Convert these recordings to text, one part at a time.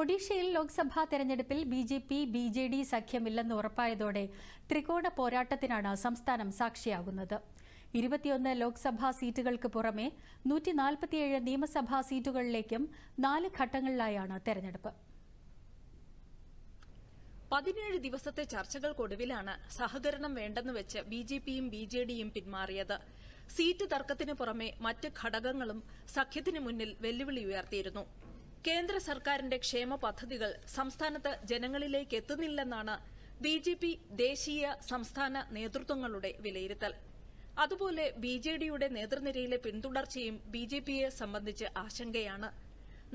ഒഡീഷയിൽ ലോക്സഭാ തെരഞ്ഞെടുപ്പിൽ B J P B J D സഖ്യമില്ലെന്ന് ഉറപ്പായതോടെ ത്രികോണ പോരാട്ടത്തിനാണ് സംസ്ഥാനം സാക്ഷിയാകുന്നത്. ഇരുപത്തിയൊന്ന് ലോക്സഭാ സീറ്റുകൾക്ക് പുറമെ നൂറ്റി നാൽപ്പത്തിയേഴ് നിയമസഭാ സീറ്റുകളിലേക്കും നാല് ഘട്ടങ്ങളിലായാണ് തെരഞ്ഞെടുപ്പ്. പതിനേഴ് ദിവസത്തെ ചർച്ചകൾക്കൊടുവിലാണ് സഹകരണം വേണ്ടെന്ന് വെച്ച് ബി ജെ പിയും ബി ജെ ഡിയും പിന്മാറിയത്. സീറ്റ് തർക്കത്തിന് പുറമെ മറ്റ് ഘടകങ്ങളും സഖ്യത്തിന് മുന്നിൽ വെല്ലുവിളി ഉയർത്തിയിരുന്നു. കേന്ദ്ര സർക്കാരിന്റെ ക്ഷേമ പദ്ധതികൾ സംസ്ഥാനത്ത് ജനങ്ങളിലേക്ക് എത്തുന്നില്ലെന്നാണ് ബി ജെ പി ദേശീയ സംസ്ഥാന നേതൃത്വങ്ങളുടെ വിലയിരുത്തൽ. അതുപോലെ ബി ജെ ഡിയുടെ നേതൃനിരയിലെ പിന്തുടർച്ചയും ബി ജെ പിയെ സംബന്ധിച്ച് ആശങ്കയാണ്.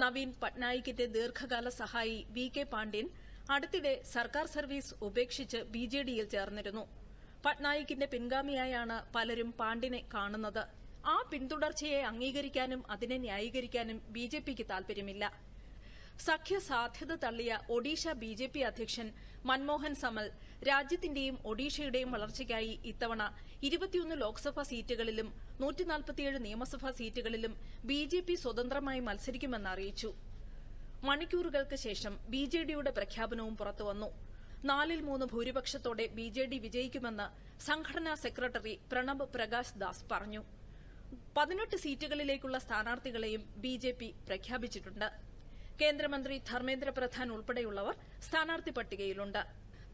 നവീൻ പട്നായിക്കിന്റെ ദീർഘകാല സഹായി വി കെ പാണ്ഡ്യൻ അടുത്തിടെ സർക്കാർ സർവീസ് ഉപേക്ഷിച്ച് ബി ജെ ഡിയിൽ ചേർന്നിരുന്നു. പട്നായിക്കിന്റെ പിൻഗാമിയായാണ് പലരും പാണ്ഡ്യനെ കാണുന്നത്. ആ പിന്തുടർച്ചയെ അംഗീകരിക്കാനും അതിനെ ന്യായീകരിക്കാനും ബി ജെ പിക്ക് താൽപര്യമില്ല സഖ്യ സാധ്യത തള്ളിയ ഒഡീഷ ബി ജെ പി അധ്യക്ഷൻ മൻമോഹൻ സമൽ രാജ്യത്തിന്റെയും ഒഡീഷയുടെയും വളർച്ചയ്ക്കായി ഇത്തവണ ഇരുപത്തിയൊന്ന് ലോക്സഭാ സീറ്റുകളിലും നൂറ്റിനാൽപ്പത്തിയേഴ് നിയമസഭാ സീറ്റുകളിലും ബി ജെ പി സ്വതന്ത്രമായി മത്സരിക്കുമെന്ന് അറിയിച്ചു. മണിക്കൂറുകൾക്ക് ശേഷം ബി ജെ ഡിയുടെ പ്രഖ്യാപനവും പുറത്തുവന്നു നാലിൽ മൂന്ന് ഭൂരിപക്ഷത്തോടെ ബി ജെ ഡി വിജയിക്കുമെന്ന് സംഘടനാ സെക്രട്ടറി പ്രണബ് പ്രകാശ് ദാസ് പറഞ്ഞു. പതിനെട്ട് സീറ്റുകളിലേക്കുള്ള സ്ഥാനാർത്ഥികളെയും ബി ജെ പി പ്രഖ്യാപിച്ചിട്ടുണ്ട്. കേന്ദ്രമന്ത്രി ധർമ്മേന്ദ്ര പ്രധാൻ ഉൾപ്പെടെയുള്ളവർ സ്ഥാനാർത്ഥി പട്ടികയിലുണ്ട്.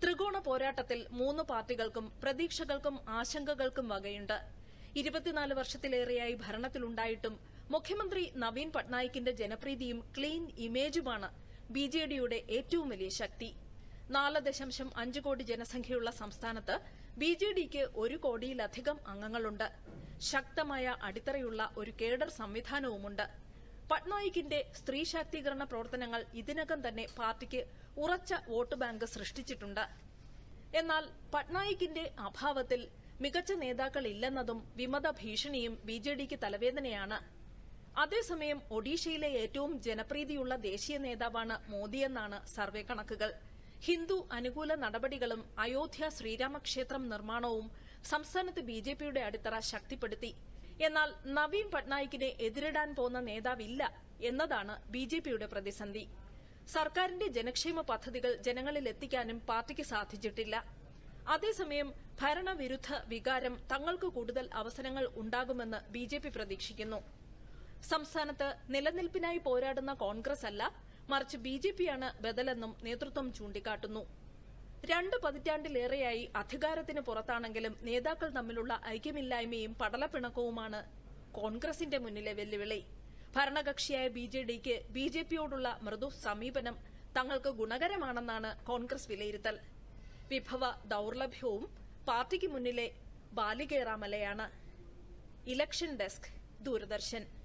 ത്രികോണ പോരാട്ടത്തിൽ മൂന്ന് പാർട്ടികൾക്കും പ്രതീക്ഷകൾക്കും ആശങ്കകൾക്കും വകയുണ്ട്. ഇരുപത്തിനാല് വർഷത്തിലേറെയായി ഭരണത്തിലുണ്ടായിട്ടും മുഖ്യമന്ത്രി നവീൻ പട്നായിക്കിന്റെ ജനപ്രീതിയും ക്ലീൻ ഇമേജുമാണ് ബി ഏറ്റവും വലിയ ശക്തി. നാല് ദശാംശം അഞ്ച് കോടി ജനസംഖ്യയുള്ള സംസ്ഥാനത്ത് ബി ജെ ഡിക്ക് ഒരു കോടിയിലധികം അംഗങ്ങളുണ്ട്. ശക്തമായ അടിത്തറയുള്ള ഒരു കേഡർ സംവിധാനവുമുണ്ട്. പട്നായിക്കിന്റെ സ്ത്രീ ശാക്തീകരണ പ്രവർത്തനങ്ങൾ ഇതിനകം തന്നെ പാർട്ടിക്ക് ഉറച്ച വോട്ട് ബാങ്ക് സൃഷ്ടിച്ചിട്ടുണ്ട്. എന്നാൽ പട്നായിക്കിന്റെ അഭാവത്തിൽ മികച്ച നേതാക്കൾ ഇല്ലെന്നതും വിമത ഭീഷണിയും ബി ജെ ഡിക്ക് തലവേദനയാണ്. അതേസമയം ഒഡീഷയിലെ ഏറ്റവും ജനപ്രീതിയുള്ള ദേശീയ നേതാവാണ് മോദിയെന്നാണ് സർവേ കണക്കുകൾ. ഹിന്ദു അനുകൂല നടപടികളും അയോധ്യ ശ്രീരാമക്ഷേത്രം നിർമ്മാണവും സംസ്ഥാനത്ത് ബി ജെ പിയുടെ അടിത്തറ ശക്തിപ്പെടുത്തി. എന്നാൽ നവീൻ പട്നായിക്കിനെ എതിരിടാൻ പോന്ന നേതാവില്ല എന്നതാണ് ബി ജെ പിയുടെ പ്രതിസന്ധി. സർക്കാരിന്റെ ജനക്ഷേമ പദ്ധതികൾ ജനങ്ങളിൽ എത്തിക്കാനും പാർട്ടിക്ക് സാധിച്ചിട്ടില്ല. അതേസമയം ഭരണവിരുദ്ധ വികാരം തങ്ങൾക്ക് കൂടുതൽ അവസരങ്ങൾ ഉണ്ടാകുമെന്ന് ബി പ്രതീക്ഷിക്കുന്നു. സംസ്ഥാനത്ത് നിലനിൽപ്പിനായി പോരാടുന്ന കോൺഗ്രസ് അല്ല മറിച്ച് ബി ജെ പിയാണ് ബദലെന്നും നേതൃത്വം ചൂണ്ടിക്കാട്ടുന്നു. രണ്ട് പതിറ്റാണ്ടിലേറെയായി അധികാരത്തിന് പുറത്താണെങ്കിലും നേതാക്കൾ തമ്മിലുള്ള ഐക്യമില്ലായ്മയും പടലപ്പിണക്കവുമാണ് കോൺഗ്രസിന്റെ മുന്നിലെ വെല്ലുവിളി. ഭരണകക്ഷിയായ ബി ജെ ഡിക്ക് ബി ജെ പിയോടുള്ള മൃദു സമീപനം തങ്ങൾക്ക് ഗുണകരമാണെന്നാണ് കോൺഗ്രസ് വിലയിരുത്തൽ. വിഭവ ദൌർലഭ്യവും പാർട്ടിക്ക് മുന്നിലെ ബാലികേറാമലയാണ്. Election desk Doordarshan.